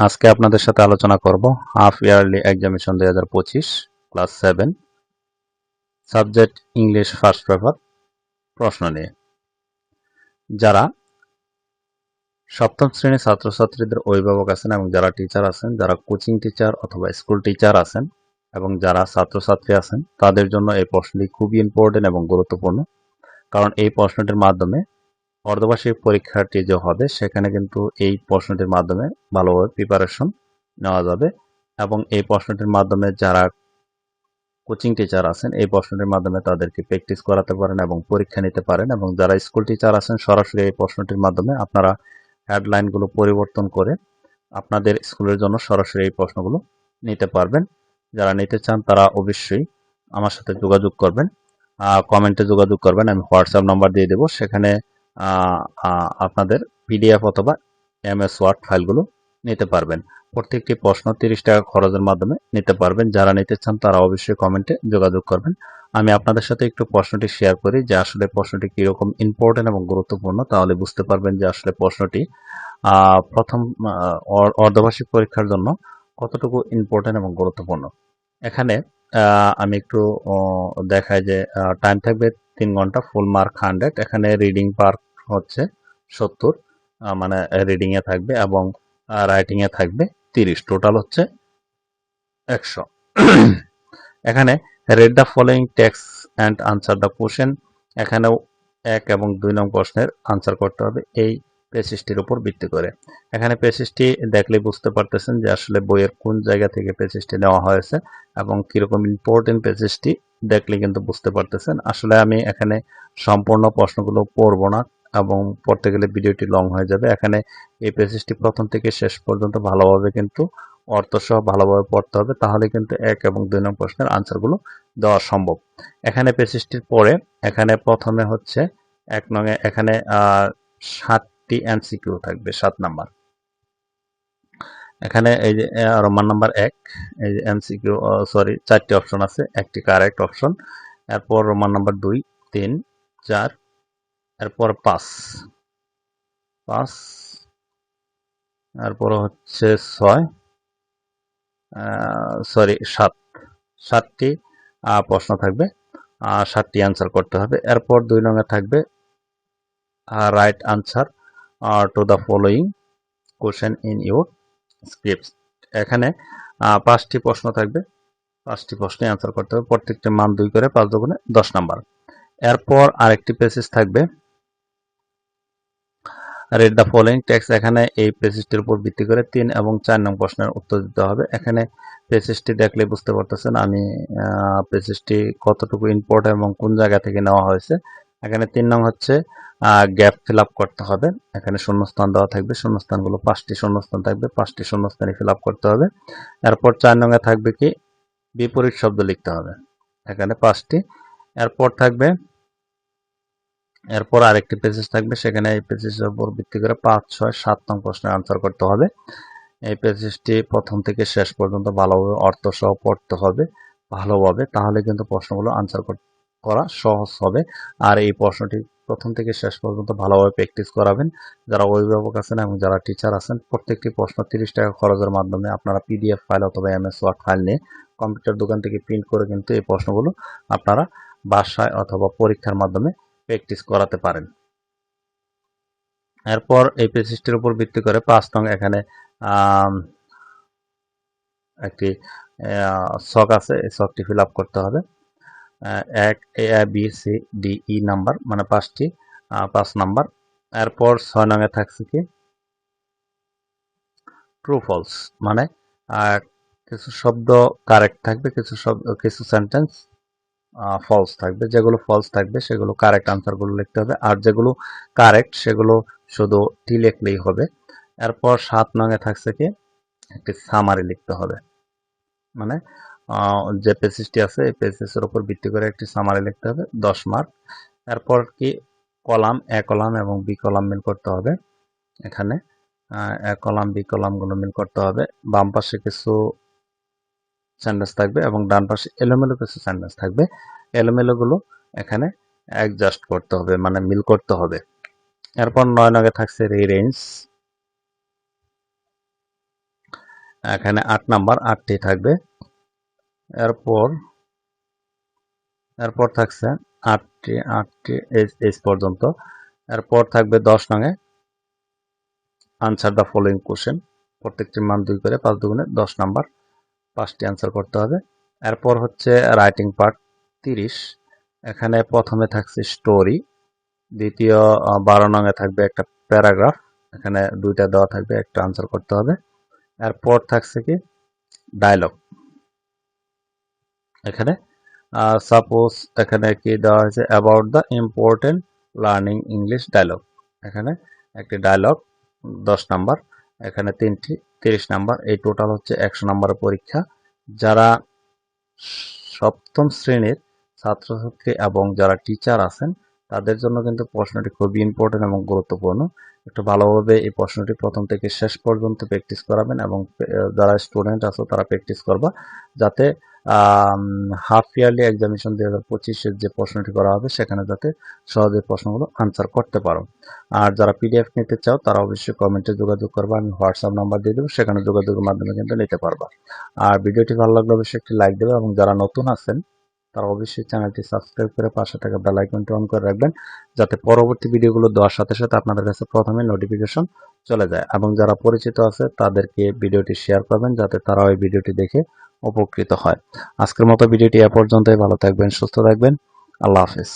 আজকে আপনাদের সাথে আলোচনা করব হাফ ইয়ারলি এক্সামিশন দুই হাজার পঁচিশ, class seven. Subject English first paper, প্রশ্ন নিয়ে। যারা সপ্তম শ্রেণির ছাত্রছাত্রীদের অভিভাবক আছেন এবং যারা টিচার আছেন, যারা কোচিং টিচার অথবা স্কুল টিচার আছেন এবং যারা ছাত্রছাত্রী আছেন, তাদের জন্য এই প্রশ্নটি খুবই ইম্পর্টেন্ট এবং গুরুত্বপূর্ণ। কারণ এই প্রশ্নটির মাধ্যমে অর্ধবার্ষিক পরীক্ষাটি যে হবে, সেখানে কিন্তু এই প্রশ্নটির মাধ্যমে ভালোভাবে প্রিপারেশন নেওয়া যাবে এবং এই প্রশ্নটির মাধ্যমে যারা কোচিং টিচার আছেন, এই প্রশ্নটির মাধ্যমে তাদেরকে প্র্যাকটিস করাতে পারেন এবং পরীক্ষা নিতে পারেন এবং যারা স্কুল টিচার আছেন, সরাসরি এই প্রশ্নটির মাধ্যমে আপনারা হেডলাইনগুলো পরিবর্তন করে আপনাদের স্কুলের জন্য সরাসরি এই প্রশ্নগুলো নিতে পারবেন। যারা নিতে চান, তারা অবশ্যই আমার সাথে যোগাযোগ করবেন। কমেন্টে যোগাযোগ করবেন। আমি হোয়াটসঅ্যাপ নাম্বার দিয়ে দেবো। সেখানে আপনাদের পিডিএফ অথবা এমএস ওয়ার্ড ফাইলগুলো নিতে পারবেন। প্রত্যেকটি প্রশ্ন তিরিশ টাকা খরচের মাধ্যমে নিতে পারবেন। যারা নিতে চান তারা অবশ্যই কমেন্টে যোগাযোগ করবেন। আমি আপনাদের সাথে একটু প্রশ্নটি শেয়ার করি যে আসলে প্রশ্নটি কীরকম ইম্পর্টেন্ট এবং গুরুত্বপূর্ণ, তাহলে বুঝতে পারবেন যে আসলে প্রশ্নটি প্রথম অর্ধবার্ষিক পরীক্ষার জন্য কতটুকু ইম্পর্টেন্ট এবং গুরুত্বপূর্ণ। এখানে আমি একটু দেখাই যে টাইম থাকবে তিন ঘণ্টা ফুল মার্ক হান্ড্রেড এখানে রিডিং পার্ক হচ্ছে সত্তর মানে রিডিংয়ে থাকবে এবং রাইটিংয়ে থাকবে তিরিশ। টোটাল হচ্ছে একশো। এখানে read the following text and answer the question এখানেও এক এবং দুই নং প্রশ্নের আনসার করতে হবে। এই পেসিসটির উপর ভিত্তি করে। এখানে পেসিসটি দেখলে বুঝতে পারতেছেন যে আসলে বইয়ের কোন জায়গা থেকে পেসিসটি নেওয়া হয়েছে এবং কীরকম ইম্পর্টেন্ট পেসিসটি দেখলে কিন্তু বুঝতে পারতেছেন। আসলে আমি এখানে সম্পূর্ণ প্রশ্নগুলো পড়ব না এবং পড়তে গেলে ভিডিওটি লং হয়ে যাবে। এখানে এই পেসিসটি প্রথম থেকে শেষ পর্যন্ত ভালোভাবে কিন্তু অর্থ সহ ভালোভাবে পড়তে হবে তাহলে কিন্তু এক এবং দুই নং প্রশ্নের আনসারগুলো দেওয়া সম্ভব। এখানে পেসিসটির পরে এখানে প্রথমে হচ্ছে এক নঙে এখানে আহ, সাতটি এনসিকিউ থাকবে, সাত নাম্বার। এখানে এই যে রোমান নাম্বার এক, এই যে এমসিকিউ সরি, চারটি অপশন আছে, একটি কারেক্ট অপশন, এরপর রোমান নাম্বার দুই, তিন, চার, এরপর পাঁচ। পাঁচ, এরপর হচ্ছে ছয় সরি, সাত। সাতটি প্রশ্ন থাকবে সাতটি অ্যান্সার করতে হবে। এরপর দুই নঙে থাকবে right answer to the following question in your script এখানে আহ, পাঁচটি প্রশ্ন থাকবে। পাঁচটি প্রশ্নে অ্যান্সার করতে হবে। প্রত্যেকটি মান দুই করে পাঁচ দুগুণে দশ নাম্বার। এরপর আরেকটি পেসেজ থাকবে। রেড দ্য ফলোয়িং টেক্সট এখানে এই পেসেজটির উপর ভিত্তি করে তিন এবং চার নং প্রশ্নের উত্তর দিতে হবে। এখানে পেসেজটি দেখলে বুঝতে পারতেছেন আমি পেসেজটি কতটুকু ইম্পর্টেন্ট এবং কোন জায়গা থেকে নেওয়া হয়েছে। এখানে তিন নং হচ্ছে গ্যাপ ফিল করতে হবে। এখানে শূন্যস্থান দেওয়া থাকবে, শূন্যস্থানগুলো পাঁচটি শূন্যস্থান থাকবে, পাঁচটি শূন্যস্থানে ফিল করতে হবে। এরপর চার নঙে থাকবে কি? বিপরীত শব্দ লিখতে হবে। এখানে পাঁচটি। এরপর থাকবে, এরপর আরেকটি পেজেস থাকবে, সেখানে এই পেজেসের উপর ভিত্তি করে পাঁচ, ছয়, সাত নং প্রশ্নের আনসার করতে হবে। এই পেজেসটি প্রথম থেকে শেষ পর্যন্ত ভালোভাবে অর্থ সহ পড়তে হবে, ভালোভাবে, তাহলে কিন্তু প্রশ্নগুলো আনসার করা সহজ হবে। আর এই প্রশ্নটি প্রথম থেকে শেষ পর্যন্ত ভালোভাবে প্র্যাকটিস করাবেন। যারা অভিভাবক আছেন এবং যারা টিচার আছেন, প্রত্যেকটি প্রশ্ন তিরিশ টাকা খরচের মাধ্যমে আপনারা পিডিএফ ফাইল অথবা এম এস ওয়ার্ড ফাইল নিয়ে কম্পিউটার দোকান থেকে প্রিন্ট করে কিন্তু এই প্রশ্নগুলো আপনারা বাসায় অথবা পরীক্ষার মাধ্যমে প্র্যাকটিস করাতে পারেন। এরপর এই পেসিসটির উপর ভিত্তি করে পাঁচ নং এখানে একটি শখ আছে। এই শখটি ফিল করতে হবে। এক, A B, C, D, E number মানে পাঁচটি পাঁচ নাম্বার। এরপর ছয় নঙে থাকছে কি? ট্রু ফলস মানে কিছু শব্দ কারেক্ট থাকবে, কিছু শব্দ কিছু সেন্টেন্স ফলস থাকবে। যেগুলো ফলস থাকবে, সেগুলো কারেক্ট আনসারগুলো লিখতে হবে। আর যেগুলো কারেক্ট সেগুলো শুধু টি লিখলেই হবে। এরপর সাত নঙে থাকছে কি? একটি সামারি লিখতে হবে। মানে যে পেসিসটি আছে, এই পেসিসের উপর ভিত্তি করে একটি সামারি লিখতে হবে, দশ মার্ক এরপর কি, কলাম, এ কলাম এবং বি কলাম মিল করতে হবে এখানে। এ কলাম, বি কলামগুলো মিল করতে হবে। বাম পাশে কিছু সেন্টেন্স থাকবে এবং ডান পাশে এলোমেলো কিছু সেন্টেন্স থাকবে। এলোমেলোগুলো এখানে অ্যাডজাস্ট করতে হবে মানে মিল করতে হবে। এরপর নয় নগে থাকছে রিরেঞ্জ এখানে আট নাম্বার, আটটি থাকবে। এরপর এরপর থাকছে আটটি আটটি এইচ পর্যন্ত। এরপর থাকবে দশ নঙে আনসার দ্য ফলোইং কোশ্চেন প্রত্যেকটির মান দুই করে পাঁচ দুগুণে দশ নাম্বার। পাঁচটি অ্যান্সার করতে হবে। এরপর হচ্ছে রাইটিং পার্ট তিরিশ। এখানে প্রথমে থাকছে স্টোরি দ্বিতীয় বারো নঙে থাকবে একটা প্যারাগ্রাফ এখানে দুইটা দেওয়া থাকবে, একটা আনসার করতে হবে। এরপর থাকছে কি? ডায়লগ এখানে। সাপোজ এখানে কি দেওয়া হয়েছে? About the important learning English dialogue এখানে একটি ডায়লগ দশ নাম্বার। এখানে তিনটি, তিরিশ নাম্বার। এই টোটাল হচ্ছে একশো নাম্বারের পরীক্ষা। যারা সপ্তম শ্রেণির ছাত্রছাত্রী এবং যারা টিচার আছেন, তাদের জন্য কিন্তু প্রশ্নটি খুবই ইম্পর্টেন্ট এবং গুরুত্বপূর্ণ। একটু ভালোভাবে এই প্রশ্নটি প্রথম থেকে শেষ পর্যন্ত প্র্যাকটিস করাবেন এবং যারা স্টুডেন্ট আছে তারা প্র্যাকটিস করবা। যাতে হাফ ইয়ারলি এক্সামিনেশন দুই হাজার পঁচিশের যে প্রশ্নটি করা হবে, সেখানে যাতে সহজে প্রশ্নগুলো আনসার করতে পারো। আর যারা পিডিএফ নিতে চাও, তারা অবশ্যই কমেন্টে যোগাযোগ করবা, আমি হোয়াটসঅ্যাপ নাম্বার দিয়ে দেবো, সেখানে যোগাযোগের মাধ্যমে কিন্তু নিতে পারবা। আর ভিডিওটি ভালো লাগলে অবশ্যই একটি লাইক দেবে এবং যারা নতুন আছেন, তারা অবশ্যই চ্যানেলটি সাবস্ক্রাইব করে পাশে থাকা বেল আইকনটি অন করে রাখবেন, যাতে পরবর্তী ভিডিওগুলো দেওয়ার সাথে সাথে আপনাদের কাছে প্রথমে নোটিফিকেশন চলে যায়। এবং যারা পরিচিত আছে, তাদেরকে ভিডিওটি শেয়ার করবেন যাতে তারা ওই ভিডিওটি দেখে উপকৃত হয়। আজকের মতো ভিডিওটি এ পর্যন্তই। ভালো থাকবেন, সুস্থ থাকবেন। আল্লাহ হাফিজ।